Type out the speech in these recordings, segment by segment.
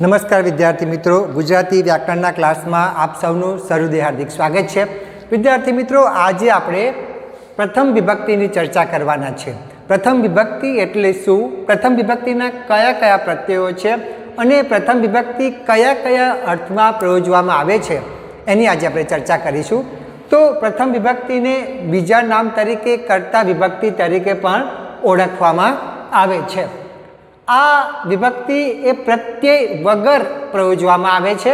નમસ્કાર વિદ્યાર્થી મિત્રો. ગુજરાતી વ્યાકરણના ક્લાસમાં આપ સૌનું સરુદે હાર્દિક સ્વાગત છે. વિદ્યાર્થી મિત્રો, આજે આપણે પ્રથમ વિભક્તિની ચર્ચા કરવાના છે. પ્રથમ વિભક્તિ એટલે શું? પ્રથમ વિભક્તિના કયા કયા પ્રત્યયો છે અને પ્રથમ વિભક્તિ કયા કયા અર્થમાં પ્રયોજવામાં આવે છે એની આજે આપણે ચર્ચા કરીશું. તો પ્રથમ વિભક્તિને બીજા નામ તરીકે કરતા વિભક્તિ તરીકે પણ ઓળખવામાં આવે છે. આ વિભક્તિ એ પ્રત્યય વગર પ્રયોજવામાં આવે છે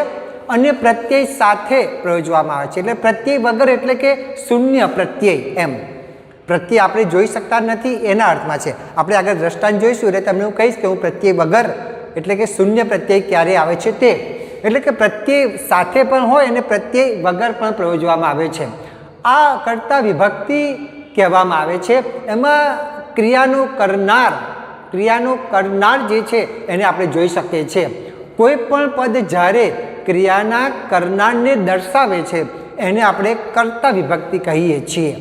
અને પ્રત્યય સાથે પ્રયોજવામાં આવે છે. એટલે પ્રત્યય વગર એટલે કે શૂન્ય પ્રત્યય એમ. પ્રત્યય આપણે જોઈ શકતા નથી એના અર્થમાં છે. આપણે આગળ દ્રષ્ટાંત જોઈશું એટલે તમને હું કહીશ કે હું પ્રત્યય વગર એટલે કે શૂન્ય પ્રત્યય ક્યારે આવે છે તે. એટલે કે પ્રત્યય સાથે પણ હોય અને પ્રત્યય વગર પણ પ્રયોજવામાં આવે છે. આ કરતા વિભક્તિ કહેવામાં આવે છે. એમાં ક્રિયાનું કરનાર ક્રિયાનો કરનાર જે છે એને આપણે જોઈ શકીએ છીએ. કોઈ પણ પદ જ્યારે ક્રિયાના કરનારને દર્શાવે છે, એને આપણે કર્તા વિભક્તિ કહીએ છીએ.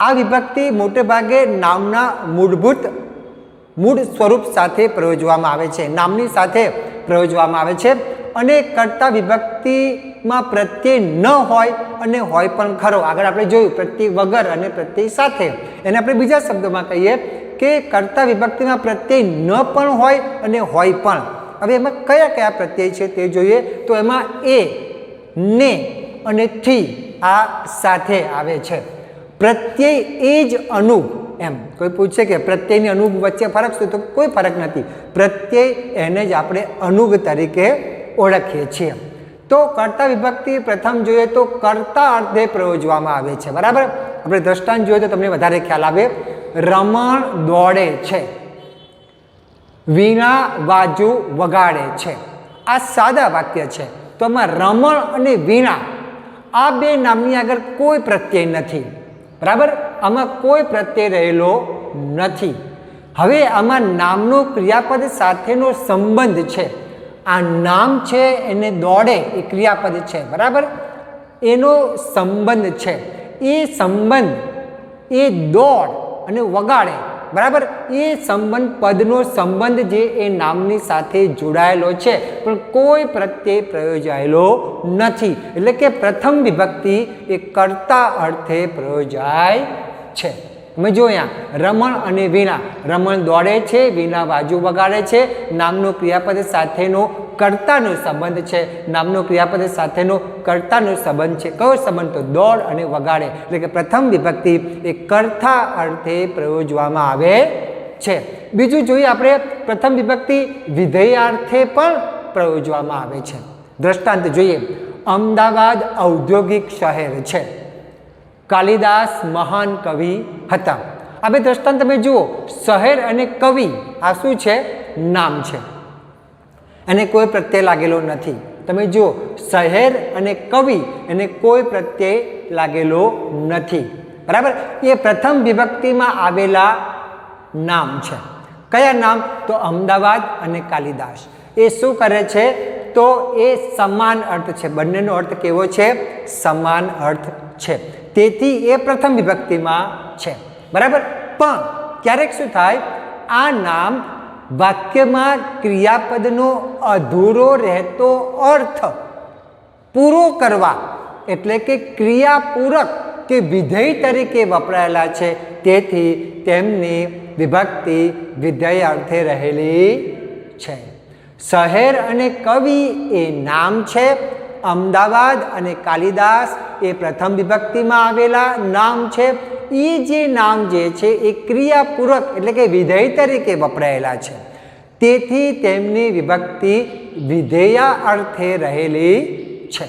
આ વિભક્તિ મોટે ભાગે નામના મૂળભૂત મૂળ સ્વરૂપ સાથે પ્રયોજવામાં આવે છે, નામની સાથે પ્રયોજવામાં આવે છે અને કર્તા વિભક્તિમાં પ્રત્યય ન હોય અને હોય પણ ખરો. આગળ આપણે જોયું પ્રત્યય વગર અને પ્રત્યય સાથે. એને આપણે બીજા શબ્દોમાં કહીએ કે કર્તા વિભક્તિમાં પ્રત્યય ન પણ હોય અને હોય પણ. હવે એમાં કયા કયા પ્રત્યય છે તે જોઈએ તો એમાં એ, ને અને થી આ સાથે આવે છે. પ્રત્યય એ જ અનુગ એમ. કોઈ પૂછે કે પ્રત્યયની અનુગ વચ્ચે ફરક શું? તો કોઈ ફરક નથી. પ્રત્યય એને જ આપણે અનુગ તરીકે ઓળખીએ છીએ. તો કર્તા વિભક્તિ પ્રથમ જોઈએ તો કર્તા અર્થે પ્રયોજવામાં આવે છે. બરાબર? આપણે દ્રષ્ટાંત જોઈએ તો તમને વધારે ખ્યાલ આવે. રમણ દોડે છે. વીણા વાજુ વગાડે છે. આ સાદા વાક્ય છે. તો આમાં રમણ અને વીણા, આ બે નામની આગળ કોઈ પ્રત્યય નથી. બરાબર? આમાં કોઈ પ્રત્યય રહેલો નથી. હવે આમાં નામનો ક્રિયાપદ સાથેનો સંબંધ છે. આ નામ છે, એને દોડે એ ક્રિયાપદ છે. બરાબર? એનો સંબંધ છે. એ સંબંધ, એ દોડ અને વગાડે. બરાબર? એ સંબંધ, પદનો સંબંધ જે એ નામની સાથે જોડાયેલો છે. પણ કોઈ પ્રત્યે પ્રયોજાયેલો નથી. એટલે કે પ્રથમ વિભક્તિ એ કર્તા અર્થે પ્રયોજાય છે. તમે જો રમણ અને વીણા. રમણ દોડે છે, વીણા બાજુ વગાડે છે. નામનો ક્રિયાપદ સાથેનો કર્તાનો સંબંધ છે. નામનો ક્રિયાપદ સાથેનો કર્તાનો સંબંધ છે. કયો સંબંધ? તો દોડ અને વગાડે. એટલે કે પ્રથમ વિભક્તિ એ કર્તા અર્થે પ્રયોજવામાં આવે છે. બીજું જોઈએ આપણે પ્રથમ વિભક્તિ વિધેયાર્થે પણ પ્રયોજવામાં આવે છે. દ્રષ્ટાંત જોઈએ. અમદાવાદ ઔદ્યોગિક શહેર છે. કાલિદાસ મહાન કવિ હતા. આ બે દ્રષ્ટાંત તમે જુઓ. શહેર અને કવિ આ શું છે? નામ છે. એને કોઈ પ્રત્યય લાગેલો નથી. તમે જુઓ, શહેર અને કવિ એને કોઈ પ્રત્યય લાગેલો નથી. બરાબર? એ પ્રથમ વિભક્તિમાં આવેલા નામ છે. કયા નામ? તો અમદાવાદ અને કાલિદાસ. એ શું કરે છે? તો એ સમાન અર્થ છે. બંનેનો અર્થ કેવો છે? સમાન અર્થ છે. તેથી એ પ્રથમ વિભક્તિમાં છે. બરાબર? પણ ક્યારેક શું થાય? આ નામ વાક્યમાં ક્રિયાપદનો અધૂરો રહેતો અર્થ પૂરો કરવા એટલે કે ક્રિયાપૂરક કે વિધેય તરીકે વપરાયેલા છે. તેથી તેમની વિભક્તિ વિધેય અર્થે રહેલી છે. શહેર અને કવિ એ નામ છે. અમદાવાદ અને કાલિદાસ એ પ્રથમ વિભક્તિમાં આવેલા નામ છે. એ જે નામ જે છે, એ ક્રિયાપૂરક એટલે કે વિધેય તરીકે વપરાયેલા છે. તેથી તેમની વિભક્તિ વિધેયા અર્થે રહેલી છે.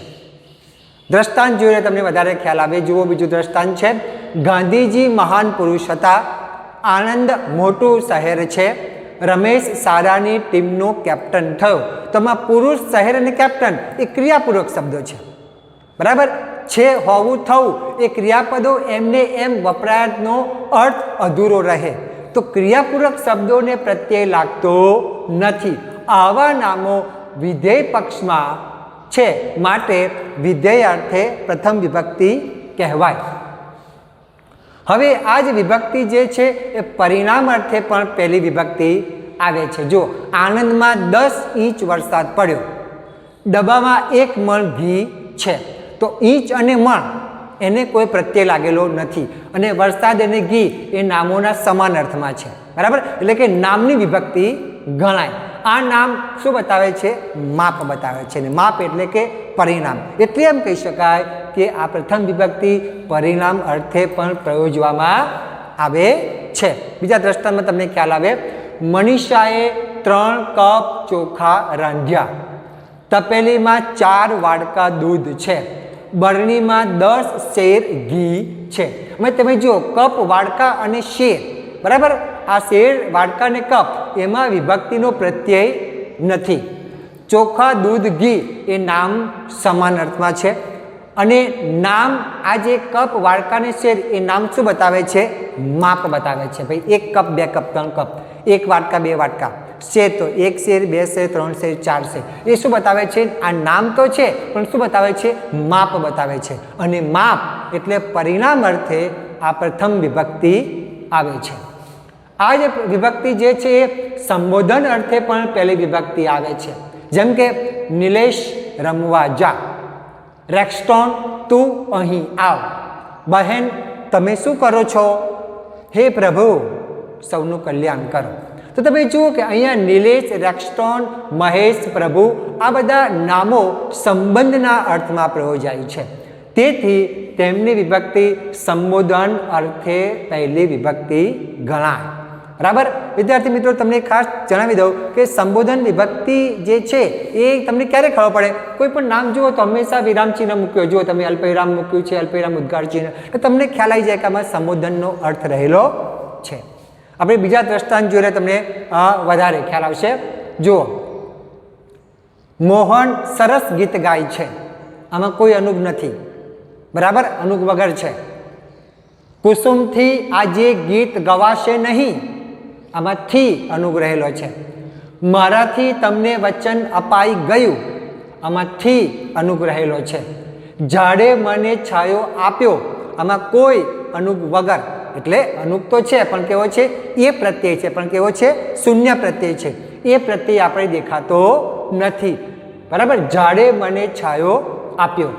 દ્રષ્ટાંત જોઈએ તમને વધારે ખ્યાલ આવે, જુઓ બીજું દ્રષ્ટાંત છે. ગાંધીજી મહાન પુરુષ હતા, આણંદ મોટું શહેર છે. રમેશ સારાની ટીમનો કેપ્ટન થયો. તો આમાં પુરુષ શહેર અને કેપ્ટન, એ ક્રિયાપૂર્વક શબ્દો છે. બરાબર? છે હોવું થવું એ ક્રિયાપદો એમને એમ વપરાયનો અર્થ અધૂરો રહે. તો ક્રિયાપૂર્વક શબ્દોને પ્રત્યય લાગતો નથી. આવા નામો વિધેય પક્ષમાં છે માટે વિધેય અર્થે પ્રથમ વિભક્તિ કહેવાય. હવે આ જ વિભક્તિ જે છે એ પરિણામ અર્થે પણ પહેલી વિભક્તિ આવે છે. જો આનંદમાં દસ ઇંચ વરસાદ પડ્યો, ડબ્બામાં એક મણ ઘી છે. તો ઈંચ અને મણ એને કોઈ પ્રત્યય લાગેલો નથી. અને વરસાદ અને ઘી એ નામોના સમાન અર્થમાં છે. બરાબર? એટલે કે નામની વિભક્તિ ગણાય. આ નામ શું બતાવે છે? માપ બતાવે છે. અને માપ એટલે કે પરિણામ. એટલે એમ કહી શકાય કે આ પ્રથમ વિભક્તિ પરિણામ અર્થે પણ પ્રયોજવામાં આવે છે. બીજા દ્રષ્ટાંતમાં તમને ખ્યાલ આવે. મનીષાએ ત્રણ કપ ચોખા રાંધ્યા. તપેલીમાં ચાર વાડકા દૂધ છે. બરણીમાં દસ શેર ઘી છે. મેં તમે જુઓ, કપ, વાડકા અને શેર. બરાબર? આ શેર, વાડકા અને કપ એમાં વિભક્તિનો પ્રત્યય નથી. ચોખા, દૂધ, ઘી એ નામ સમાન અર્થમાં છે. અને નામ, આ જે કપ વાડકાને શેર એ નામ શું બતાવે છે? માપ બતાવે છે. ભાઈ, એક કપ, બે કપ, ત્રણ કપ. એક વાટકા બે વાટકા શેર તો એક શેર બે શેર ત્રણ શેર ચાર શેર એ શું બતાવે છે? આ નામ તો છે, પણ શું બતાવે છે? માપ બતાવે છે. અને માપ એટલે પરિણામ અર્થે આ પ્રથમ વિભક્તિ આવે છે. આ જે વિભક્તિ જે છે એ સંબોધન અર્થે પણ પહેલી વિભક્તિ આવે છે. જેમ કે, નિલેશ રમવા જા. રેક્સ્ટોન, તું અહીં આવ. બહેન, તમે શું કરો છો? હે પ્રભુ, સૌનું કલ્યાણ કરો. તો તમે જુઓ કે અહીંયા નિલેશ રેક્સ્ટોન મહેશ, પ્રભુ આ બધા નામો સંબંધના અર્થમાં પ્રયોજાય છે. તેથી તેમની વિભક્તિ સંબોધન અર્થે પહેલી વિભક્તિ ગણાય. બરાબર? વિદ્યાર્થી મિત્રો, તમને ખાસ જણાવી દઉં કે સંબોધન વિભક્તિ જે છે, એ તમને ક્યારે ખબર પડે? કોઈ પણ નામ જુઓ તો હંમેશા વિરામ ચિહ્ન મૂક્યો. જુઓ તમે અલ્પવિરામ મૂક્યું છે, અલ્પવિરામ ઉદ્ગાર ચિહ્ન. તો તમને ખ્યાલ આવી જાય કે આમાં સંબોધનનો અર્થ રહેલો છે. આપણે બીજા દ્રષ્ટાંત જોઈએ તમને વધારે ખ્યાલ આવશે. જુઓ. મોહન સરસ ગીત ગાય છે. આમાં કોઈ અનુગ નથી. બરાબર? અનુગ વગર છે. કુસુમથી આજે ગીત ગવાશે નહીં. આમાંથી અનુગ રહેલો છે. મારાથી તમને વચન અપાઈ ગયું. આમાંથી અનુગ રહેલો છે. ઝાડે મને છાયો આપ્યો. આમાં કોઈ અનુગ વગર. એટલે અનુક તો છે, પણ કેવો છે? એ પ્રત્યય છે. પણ કેવો છે? શૂન્ય પ્રત્યય છે. એ પ્રત્યય આપણે દેખાતો નથી. બરાબર? ઝાડે મને છાયો આપ્યો.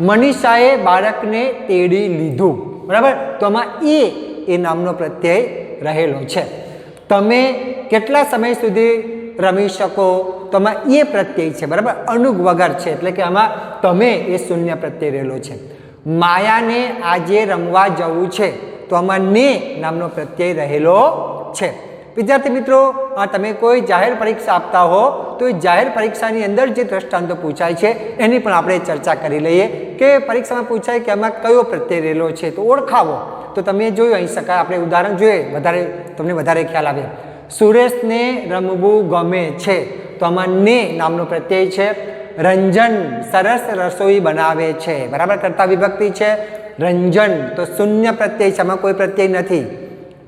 મનીષાએ બાળકને તેડી લીધું. બરાબર? તો આમાં એ એ નામનો પ્રત્યય રહેલો છે. તમે કેટલા સમય સુધી રમી શકો? તો આમાં એ પ્રત્યય છે. બરાબર? અનુગ વગર છે. એટલે કે આમાં તમે એ શૂન્ય પ્રત્યય રહેલો છે. માયાને આજે રમવા જવું છે. તો આમાં ને નામનો પ્રત્યય રહેલો છે. વિદ્યાર્થી મિત્રો, આ તમે કોઈ જાહેર પરીક્ષા આપતા હો, તો એ જાહેર પરીક્ષાની અંદર જે દ્રષ્ટાંતો પૂછાય છે, એની પણ આપણે ચર્ચા કરી લઈએ કે પરીક્ષામાં પૂછાય કે આમાં કયો પ્રત્યય રહેલો છે, તો ઓળખાવો. તો તમે જોયું અહીં શકાય, આપણે ઉદાહરણ જોઈએ, વધારે તમને વધારે ખ્યાલ આવે. સુરેશને રમવું ગમે છે, તો આમાં ને નામનો પ્રત્યય છે. રંજન સરસ રસોઈ બનાવે છે, બરાબર? કરતા વિભક્તિ છે. રંજન, તો શૂન્ય પ્રત્યય છે, આમાં કોઈ પ્રત્યય નથી.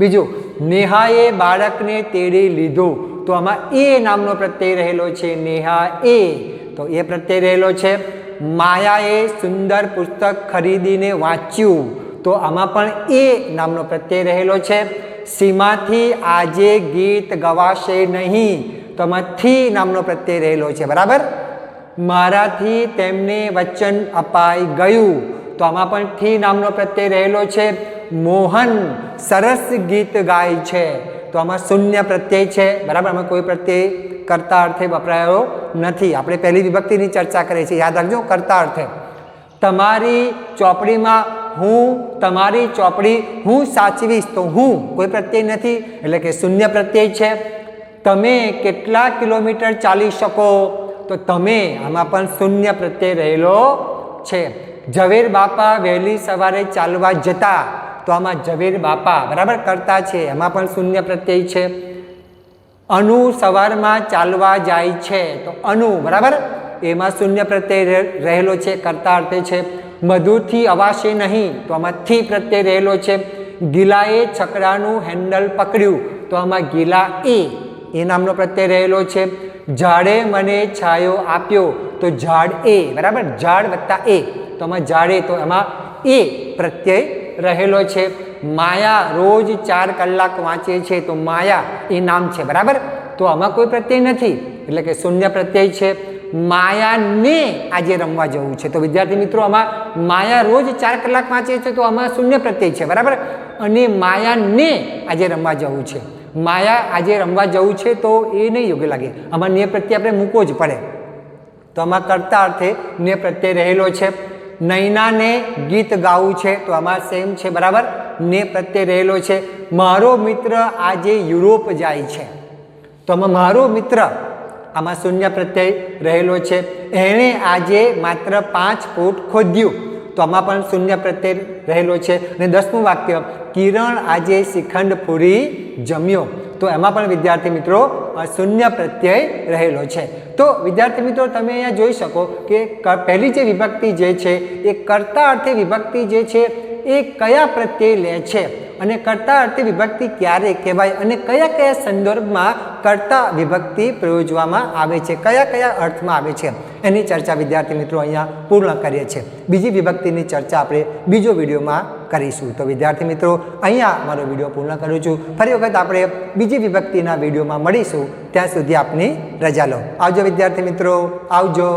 બીજું, નેહાએ બાળકને તેડી લીધું, તો આમાં એ નામનો પ્રત્યય રહેલો છે નેહા એ તો એ પ્રત્યય રહેલો છે, માયાએ સુંદર પુસ્તક ખરીદીને વાંચ્યું, તો આમાં પણ એ નામનો પ્રત્યય રહેલો છે, સીમાથી આજે ગીત ગવાશે નહીં, તો આમાં થી નામનો પ્રત્યય રહેલો છે, બરાબર? મારાથી તેમને વચન અપાઈ ગયું તો આમાં પણ થી નામનો પ્રત્યય રહેલો છે. મોહન સરસ ગીત ગાય છે. તો આમાં શૂન્ય પ્રત્યય છે. બરાબર? આમાં કોઈ પ્રત્યય કરતા અર્થે વપરાયો નથી. આપણે પહેલી વિભક્તિની ચર્ચા કરીએ છીએ. યાદ રાખજો, કરતા અર્થે. તમારી ચોપડીમાં હું, તમારી ચોપડી હું સાચવીશ તો હું. કોઈ પ્રત્યય નથી. એટલે કે શૂન્ય પ્રત્યય છે. તમે કેટલા કિલોમીટર ચાલી શકો? તો તમે આમાં પણ શૂન્ય પ્રત્યય રહેલો છે. ઝવેર બાપા વહેલી સવારે ચાલવા જતા તો આમાં ઝવેર બાપા બરાબર કરતા છે. એમાં પણ શૂન્ય પ્રત્યય છે. અનુ સવારમાં ચાલવા જાય છે તો અનુ, બરાબર? એમાં શૂન્ય પ્રત્યય રહે- રહેલો છે કરતા અર્થે છે. મધુથી અવાશે નહીં તો આમાં થી પ્રત્યય રહેલો છે. ગિલાએ છકડાનું હેન્ડલ પકડ્યું તો આમાં ગિલા એ એ નામનો પ્રત્યય રહેલો છે. ઝાડે મને છાયો આપ્યો તો ઝાડ એ, બરાબર? ઝાડ વત્તા એ. તો આમાં ઝાડે તો એમાં એ પ્રત્યય રહેલો છે. માયા રોજ ચાર કલાક વાંચે છે, તો માયા એ નામ છે, બરાબર? તો આમાં કોઈ પ્રત્યય નથી. એટલે કે શૂન્ય પ્રત્યય છે. માયાને આજે રમવા જવું છે. તો વિદ્યાર્થી મિત્રો, આમાં માયા રોજ ચાર કલાક વાંચે છે, તો આમાં શૂન્ય પ્રત્યય છે, બરાબર? અને માયાને આજે રમવા જવું છે. માયા આજે રમવા જવું છે તો એ નહીં યોગ્ય લાગે. આમાં ને પ્રત્યે આપણે મૂકવો જ પડે. તો આમાં કરતા અર્થે ને પ્રત્યય રહેલો છે. નૈનાને ગીત ગાવું છે તો આમાં સેમ છે, બરાબર? ને પ્રત્યય રહેલો છે. મારો મિત્ર આજે યુરોપ જાય છે. તો આમાં મારો મિત્ર, આમાં શૂન્ય પ્રત્યય રહેલો છે. એણે આજે માત્ર પાંચ ફૂટ ખોદ્યું. તો આમાં પણ શૂન્ય પ્રત્યય રહેલો છે. અને દસમું વાક્ય, કિરણ આજે શ્રીખંડ પૂરી જમ્યો. તો એમાં પણ વિદ્યાર્થી મિત્રો શૂન્ય પ્રત્યય રહેલો છે. તો વિદ્યાર્થી મિત્રો, તમે અહીંયા જોઈ શકો કે, પહેલી જે વિભક્તિ જે છે, એ કર્તા અર્થે વિભક્તિ જે છે એ કયા પ્રત્યય લે છે અને કર્તા અર્થે વિભક્તિ ક્યારે કહેવાય અને કયા કયા સંદર્ભમાં કર્તા વિભક્તિ પ્રયોજવામાં આવે છે, કયા કયા અર્થમાં આવે છે, એની ચર્ચા વિદ્યાર્થી મિત્રો અહીંયા પૂર્ણ કરીએ છીએ. બીજી વિભક્તિની ચર્ચા આપણે બીજો વિડીયોમાં કરીશું. તો વિદ્યાર્થી મિત્રો, અહીંયા મારો વીડિયો પૂર્ણ કરું છું. ફરી વખત આપણે બીજી વિભક્તિના વિડીયોમાં મળીશું. ત્યાં સુધી આપની રજા લો. આવજો વિદ્યાર્થી મિત્રો, આવજો.